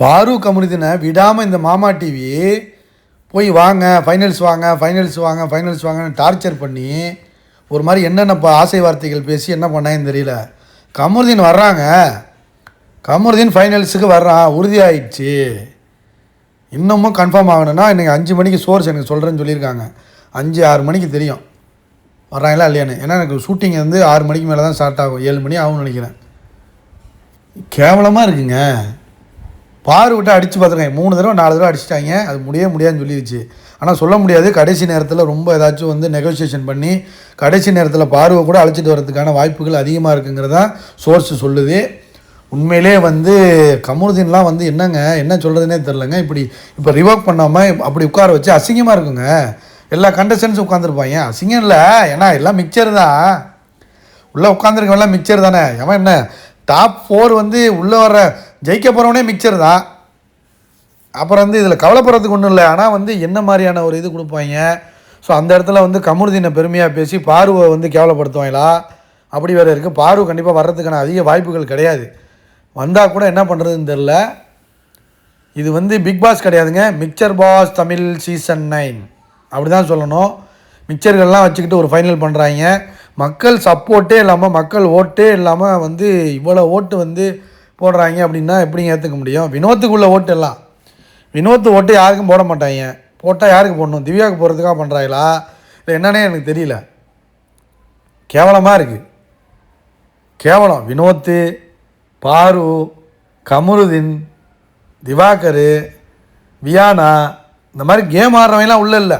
பாரு கமுனிதினை விடாமல் இந்த மாமா டிவி போய் வாங்க ஃபைனல்ஸ் வாங்க ஃபைனல்ஸ் வாங்க ஃபைனல்ஸ் வாங்கன்னு டார்ச்சர் பண்ணி ஒரு மாதிரி என்னென்ன ஆசை வார்த்தைகள் பேசி என்ன பண்ணாங்கன்னு தெரியல. கமருதீன் வர்றாங்க. கமருதீன் ஃபைனல்ஸுக்கு வர்றான் உறுதியாயிடுச்சு. இன்னமும் கன்ஃபார்ம் ஆகணும்னா இன்றைக்கி அஞ்சு மணிக்கு சோர்ஸ் எனக்கு சொல்கிறேன்னு சொல்லியிருக்காங்க. அஞ்சு ஆறு மணிக்கு தெரியும். வர்றாங்களா இல்லையான்னு. ஏன்னா எனக்கு ஷூட்டிங் வந்து ஆறு மணிக்கு மேலே தான் ஸ்டார்ட் ஆகும். ஏழு மணி ஆகும்னு நினைக்கிறேன். கேவலமாக இருக்குங்க. பாரு விட்டு அடித்து பார்த்துருக்காங்க. மூணு தடவை நாலு தடவை அடிச்சிட்டாங்க. அது முடிய முடியாதுன்னு சொல்லிடுச்சு ஆனால் சொல்ல முடியாது. கடைசி நேரத்தில் ரொம்ப ஏதாச்சும் வந்து நெகோசியேஷன் பண்ணி கடைசி நேரத்தில் பார்வை கூட அழைச்சிட்டு வரதுக்கான வாய்ப்புகள் அதிகமாக இருக்குங்கிறதா சோர்ஸ் சொல்லுது. உண்மையிலே வந்து கமருதீன்லாம் வந்து என்னங்க என்ன சொல்கிறதுனே தெரிலங்க இப்படி இப்போ ரிவோக் பண்ணாமல் அப்படி உட்கார வச்சு அசிங்கமாக இருக்குங்க. எல்லா கண்டஸ்டன்ஸும் உட்காந்துருப்பாங்க அசிங்கம் இல்லை. ஏன்னா எல்லாம் மிக்சர் தான். உள்ளே உட்காந்துருக்கவெல்லாம் மிக்சர் தானே. அவன் என்ன டாப் ஃபோர் வந்து உள்ளே வர ஜெயிக்க போகிறவனே மிக்சர் தான். அப்புறம் வந்து இதில் கவலைப்படுறதுக்கு ஒன்றும் இல்லை. ஆனால் வந்து என்ன மாதிரியான ஒரு இது கொடுப்பாங்க? ஸோ அந்த இடத்துல வந்து கமுருதீனை பெருமையாக பேசி பார்வை வந்து கேவலப்படுத்துவாங்களா? அப்படி வேறு இருக்குது பார்வை கண்டிப்பாக வர்றதுக்கான அதிக வாய்ப்புகள் கிடையாது. வந்தால் கூட என்ன பண்ணுறதுன்னு தெரில இது வந்து பிக் பாஸ் கிடையாதுங்க. Mixture boss Tamil season nine அப்படி தான் சொல்லணும். மிக்சர்கள்லாம் வச்சுக்கிட்டு ஒரு ஃபைனல் பண்ணுறாங்க மக்கள் சப்போர்ட்டே இல்லாமல் மக்கள் ஓட்டே இல்லாமல் வந்து இவ்வளோ ஓட்டு வந்து போடுறாங்க அப்படின்னா எப்படிங்க ஏற்றுக்க முடியும்? வினோத்துக்குள்ளே ஓட்டு எல்லாம். வினோத்து ஓட்டு யாருக்கும் போட மாட்டாங்க. போட்டால் யாருக்கு போடணும்? திவ்யாவுக்கு போகிறதுக்காக பண்ணுறாங்களா இல்லை என்னன்னே எனக்கு தெரியல. கேவலமாக இருக்குது கேவலம். வினோத்து பாரு கமருதீன் திவாகர் வியானா இந்த மாதிரி கேம் ஆடுறவங்கலாம் உள்ளே இல்லை.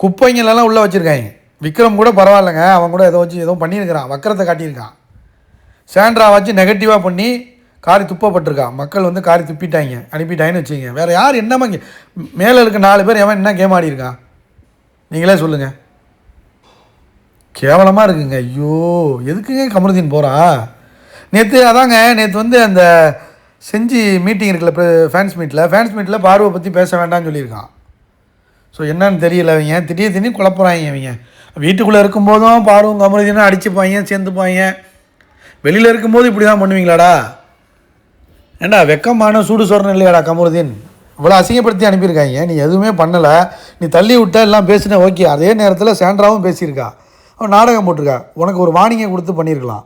குப்பைங்களெல்லாம் உள்ளே வச்சுருக்காங்க. விக்ரம் கூட பரவாயில்லைங்க. அவன் கூட ஏதோ வச்சு ஏதோ பண்ணியிருக்கிறான். வக்கரத்தை காட்டியிருக்கான். சாண்ட்ரா வச்சு நெகட்டிவாக பண்ணி காரி துப்பப்பட்டிருக்கான். மக்கள் வந்து காரி துப்பிட்டாங்க. அனுப்பிட்டாங்கன்னு வச்சுங்க வேறு யார் என்னமா மேலே இருக்க நாலு பேர் எவன் என்ன கேம் ஆடியிருக்கான்? நீங்களே சொல்லுங்கள் கேவலமாக இருக்குங்க. ஐயோ எதுக்குங்க கமருதீன் போகிறா நேற்று அதாங்க நேற்று வந்து அந்த செஞ்சு மீட்டிங் இருக்குல்ல ஃபேன்ஸ் மீட்டில் ஃபேன்ஸ் மீட்டில் பார்வை பற்றி பேச வேண்டாம்னு சொல்லியிருக்கான். ஸோ என்னன்னு தெரியல அவங்க திடீர் திடீர்னு குழப்புறாங்க அவங்க வீட்டுக்குள்ளே இருக்கும்போதும் பார்வம் கமருதீனும் அடிச்சுப்பாங்க சேர்ந்துப்பாங்க வெளியில் இருக்கும்போது இப்படி தான் பண்ணுவீங்களாடா? ஏண்டா வெக்கமான சூடு சொரணம் இல்லையாடா கமருதீன்? இவ்வளோ அசிங்கப்படுத்தி அனுப்பியிருக்காங்க. நீ எதுவுமே பண்ணலை. நீ தள்ளி விட்ட எல்லாம் பேசினேன் ஓகே. அதே நேரத்தில் சேண்ட்ராவும் பேசியிருக்கா. அவன் நாடகம் போட்டிருக்கா. உனக்கு ஒரு வார்னிங்கை கொடுத்து பண்ணியிருக்கலாம்.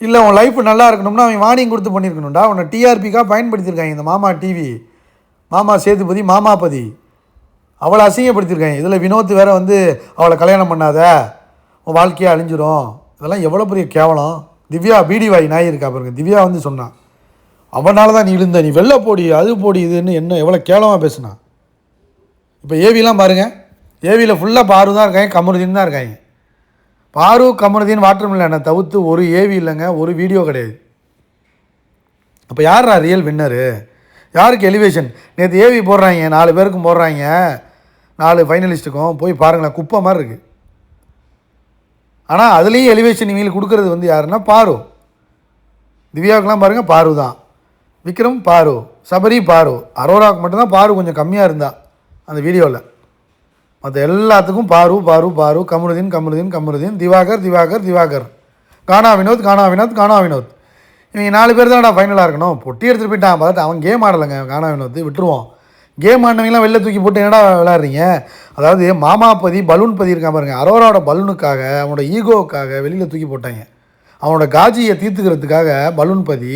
இல்லை உன் லைஃப் நல்லா இருக்கணும்னா அவன் வார்னிங் கொடுத்து பண்ணியிருக்கணும்டா. உன்னை டிஆர்பிக்காக பயன்படுத்தியிருக்காங்க இந்த மாமா டிவி மாமா சேதுபதி மாமாபதி அவளை அசிங்கப்படுத்தியிருக்காங்க. இதில் வினோத் வேற வந்து அவளை கல்யாணம் பண்ணாத. உன் வாழ்க்கையே அழிஞ்சிரும். இதெல்லாம் எவ்வளோ பெரிய கேவலம். திவ்யா பீடி வாய் நாய் இருக்கா பாருங்க. திவ்யா வந்து சொன்னான் அவனால தான் நீ இருந்த நீ வெளில போடி அது போடி இதுன்னு என்ன எவ்வளோ கேவலமாக பேசுனா? இப்போ ஏவிலாம் பாருங்கள் ஏவியில் ஃபுல்லாக பாரு தான் இருக்காங்க கமருதீன் தான் இருக்காங்க. பாரு கமருதீன் வாட்டர் மில்லனை தவிர்த்து ஒரு ஏவி இல்லைங்க ஒரு வீடியோ கிடையாது. அப்போ யாரா ரியல் வின்னரு யாருக்கு எலிவேஷன் நேற்று ஏவி போடுறாங்க நாலு பேருக்கும் போடுறாங்க. நாலு ஃபைனலிஸ்ட்டுக்கும் போய் பாருங்களேன் குப்பை மாதிரி இருக்குது ஆனால் அதுலேயும் எலிவேஷன் இவங்களுக்கு கொடுக்குறது வந்து யாருன்னா பாரு. திவ்யாவுக்கெலாம் பாருங்கள் பாரு தான். விக்ரம் பாரு. சபரி பாரு. அரோராவுக்கு மட்டும்தான் பாரு கொஞ்சம் கம்மியாக இருந்தா அந்த வீடியோவில் மற்ற எல்லாத்துக்கும் பாரு பாரு பாரு. கமருதீன் கமருதீன் கமருதீன். திவாகர் திவாகர் திவாகர். கானா வினோத் கானா வினோத் கானா வினோத். இவங்க நாலு பேர் தான்டா ஃபைனலாக இருக்கணும். பொட்டி எடுத்துகிட்டு போயிட்டான் பார்த்துட்டு அவன் கேம் ஆடலைங்க கானா வினோத். விட்டுருவோம். கேம் ஆண்டவங்களாம் வெளில தூக்கி போட்டு என்னடா விளையாடுறீங்க? அதாவது மாமாபதி பலூன் பதி இருக்கான் பாருங்க. அரோராவோட பலூனுக்காக அவனோட ஈகோவுக்காக வெளியில் தூக்கி போட்டாங்க. அவனோட காஜியை தீர்த்துக்கிறதுக்காக பலூன் பதி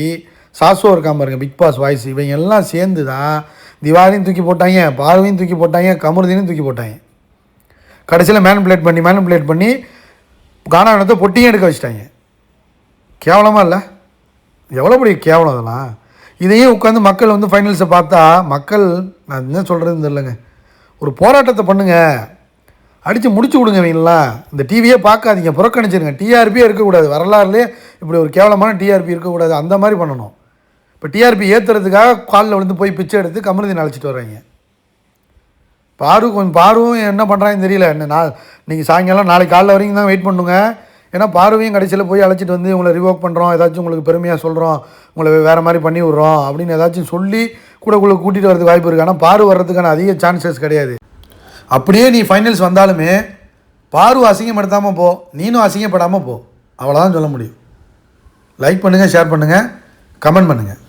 சாசோ இருக்கான் பாருங்க பிக் பாஸ் வாய்ஸ் இவங்க எல்லாம் சேர்ந்து தான் திவாரியும் தூக்கி போட்டாங்க பார்வையும் தூக்கி போட்டாங்க கமருதீனையும் தூக்கி போட்டாங்க. கடைசியில் மேனிப்புலேட் பண்ணி மேனிப்புலேட் பண்ணி கானாவினத்தை பொட்டியும் எடுக்க வச்சிட்டாங்க. கேவலமாக இல்லை? எவ்வளோ பெரிய கேவலம் அதெல்லாம்? இதையும் உட்காந்து மக்கள் வந்து ஃபைனல்ஸை பார்த்தா மக்கள் நான் என்ன சொல்கிறதுன்னு தெரிலங்க ஒரு போராட்டத்தை பண்ணுங்க. அடித்து முடிச்சு விடுங்க இவங்களாம் இந்த டிவியே பார்க்காதீங்க. புறக்கணிச்சிருங்க. டிஆர்பியே இருக்கக்கூடாது. வரலாறுலேயே இப்படி ஒரு கேவலமான டிஆர்பி இருக்கக்கூடாது. அந்த மாதிரி பண்ணணும். இப்போ டிஆர்பி ஏற்றுறதுக்காக காலில் விழுந்து போய் பிச்சை எடுத்து கமலதீன் அழைச்சிட்டு வர்றாங்க. பாரு கொஞ்சம் பாருவும் என்ன பண்ணுறாங்கன்னு தெரியல. என்ன நான் நீங்கள் சாயங்காலம் நாளைக்கு காலைல வரைக்கும் தான் வெயிட் பண்ணுங்க. ஏன்னா பார்வையும் கடைசியில் போய் அழைச்சிட்டு வந்து உங்களை ரிவோக் பண்ணுறோம் ஏதாச்சும் உங்களுக்கு பெருமையாக சொல்கிறோம் உங்களை வேறு மாதிரி பண்ணி விட்றோம் அப்படின்னு ஏதாச்சும் சொல்லி கூட கூட கூட்டிகிட்டு வரதுக்கு வாய்ப்பு இருக்குது ஆனால் பாரு வர்றதுக்கான அதிக சான்சஸ் கிடையாது. அப்படியே நீ ஃபைனல்ஸ் வந்தாலுமே பாரு அசிங்கப்படுத்தாமல் போ நீனும் அசிங்கப்படாமல் போ. அவ்வளோதான் சொல்ல முடியும். லைக் பண்ணுங்கள் ஷேர் பண்ணுங்கள் கமெண்ட் பண்ணுங்கள்